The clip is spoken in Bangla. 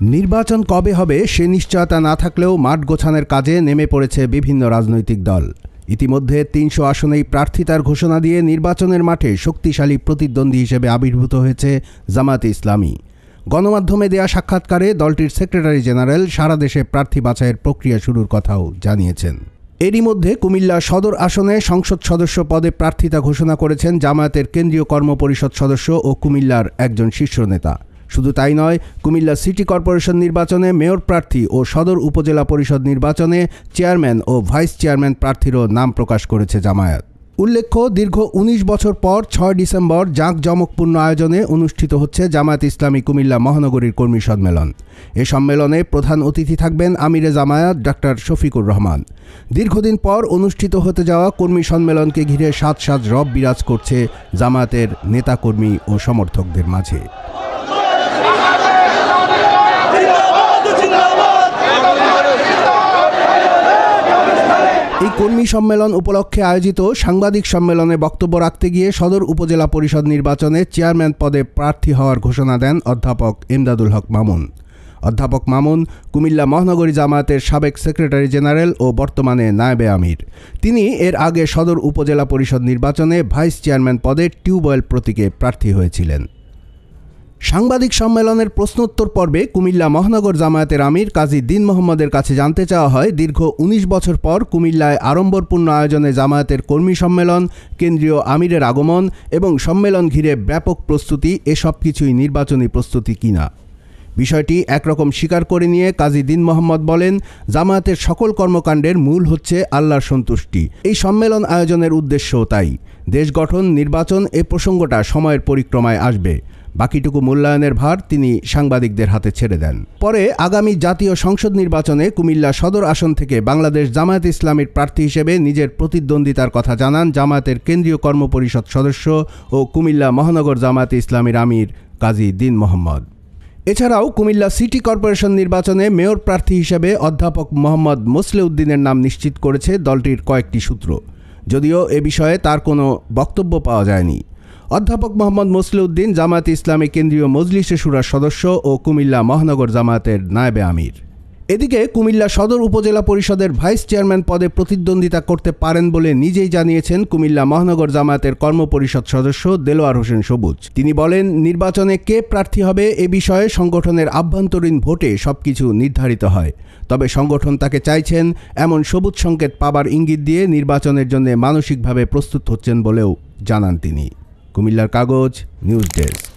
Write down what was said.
নির্বাচন কবে হবে সে নিশ্চয়তা না থাকলেও মাঠ গোছানোর কাজে নেমে পড়েছে বিভিন্ন রাজনৈতিক দল। ইতিমধ্যে তিনশো আসনেই প্রার্থিতার ঘোষণা দিয়ে নির্বাচনের মাঠে শক্তিশালী প্রতিদ্বন্দ্বী হিসেবে আবির্ভূত হয়েছে জামাতে ইসলামী। গণমাধ্যমে দেয়া সাক্ষাৎকারে দলটির সেক্রেটারি জেনারেল সারা দেশে প্রার্থী বাছাইয়ের প্রক্রিয়া শুরুর কথাও জানিয়েছেন। এরই মধ্যে কুমিল্লা সদর আসনে সংসদ সদস্য পদে প্রার্থিতা ঘোষণা করেছেন জামায়াতের কেন্দ্রীয় কর্মপরিষদ সদস্য ও কুমিল্লার একজন শীর্ষ নেতা। শুধু তাই নয়, কুমিল্লা সিটি কর্পোরেশন নির্বাচনে মেয়র প্রার্থী ও সদর উপজেলা পরিষদ নির্বাচনে চেয়ারম্যান ও ভাইস চেয়ারম্যান প্রার্থীরও নাম প্রকাশ করেছে জামায়াত। উল্লেখ্য, দীর্ঘ ১৯ বছর পর ছয় ডিসেম্বর জাঁকজমকপূর্ণ আয়োজনে অনুষ্ঠিত হচ্ছে জামায়াত ইসলামী কুমিল্লা মহানগরীর কর্মী সম্মেলন। এ সম্মেলনে প্রধান অতিথি থাকবেন আমিরে জামায়াত, ডাক্তার শফিকুর রহমান। দীর্ঘদিন পর অনুষ্ঠিত হতে যাওয়া কর্মী সম্মেলনকে ঘিরে সাত সাত রব বিরাজ করছে জামায়াতের নেতাকর্মী ও সমর্থকদের মাঝে। এই কর্মী সম্মেলন উপলক্ষে আয়োজিত সাংবাদিক সম্মেলনে বক্তব্য রাখতে গিয়ে সদর উপজেলা পরিষদ নির্বাচনে চেয়ারম্যান পদে প্রার্থী হওয়ার ঘোষণা দেন অধ্যাপক ইমদাদুল হক মামুন। অধ্যাপক মামুন কুমিল্লা মহানগরী জামায়াতের সাবেক সেক্রেটারি জেনারেল ও বর্তমানে নায়েবে আমির। তিনি এর আগে সদর উপজেলা পরিষদ নির্বাচনে ভাইস চেয়ারম্যান পদে টিউবওয়েল প্রতীকে প্রার্থী হয়েছিলেন। সাংবাদিক সম্মেলনের প্রশ্নোত্তর পর্বে কুমিল্লা মহানগর জামায়াতের আমির কাজী দিন মোহাম্মদের কাছে জানতে চাওয়া হয়, দীর্ঘ ১৯ বছর পর কুমিল্লায় আড়ম্বরপূর্ণ আয়োজনে জামায়াতের কর্মী সম্মেলন, কেন্দ্রীয় আমিরের আগমন এবং সম্মেলন ঘিরে ব্যাপক প্রস্তুতি, এসব কিছুই নির্বাচনী প্রস্তুতি কিনা? বিষয়টি একরকম স্বীকার করে নিয়ে কাজী দিন মোহাম্মদ বলেন, জামায়াতের সকল কর্মকাণ্ডের মূল হচ্ছে আল্লাহর সন্তুষ্টি। এই সম্মেলন আয়োজনের উদ্দেশ্যও তাই। দেশ গঠন, নির্বাচন এ প্রসঙ্গটা সময়ের পরিক্রমায় আসবে। বাকিটুকু মূল্যায়নের ভার তিনি সাংবাদিকদের হাতে ছেড়ে দেন। পরে আগামী জাতীয় সংসদ নির্বাচনে কুমিল্লা সদর আসন থেকে বাংলাদেশ জামায়াত ইসলামীর প্রার্থী হিসেবে নিজের প্রতিদ্বন্দ্বিতার কথা জানান জামায়াতের কেন্দ্রীয় কর্মপরিষদ সদস্য ও কুমিল্লা মহানগর জামায়াত ইসলামীর আমির কাজী দিন মোহাম্মদ। এছাড়াও কুমিল্লা সিটি কর্পোরেশন নির্বাচনে মেয়র প্রার্থী হিসেবে অধ্যাপক মোহাম্মদ মোসলেউদ্দিনের নাম নিশ্চিত করেছে দলটির কয়েকটি সূত্র। যদিও এ বিষয়ে তার কোনো বক্তব্য পাওয়া যায়নি। অধ্যাপক মোহাম্মদ মসলিউদ্দিন জামায়াত ইসলামী কেন্দ্রীয় মজলিসে সুরার সদস্য ও কুমিল্লা মহানগর জামায়াতের নায়েবে আমির। এদিকে কুমিল্লা সদর উপজেলা পরিষদের ভাইস চেয়ারম্যান পদে প্রতিদ্বন্দ্বিতা করতে পারেন বলে নিজেই জানিয়েছেন কুমিল্লা মহানগর জামায়াতের কর্মপরিষদ সদস্য দেলোয়ার হোসেন সবুজ। তিনি বলেন, নির্বাচনে কে প্রার্থী হবে এ বিষয়ে সংগঠনের আভ্যন্তরীণ ভোটে সবকিছু নির্ধারিত হয়। তবে সংগঠন তাকে চাইছেন এমন সবুজ সংকেত পাবার ইঙ্গিত দিয়ে নির্বাচনের জন্য মানসিকভাবে প্রস্তুত হচ্ছেন বলেও জানান তিনি। কুমিল্লার কাগজ নিউজ ডেস্ক।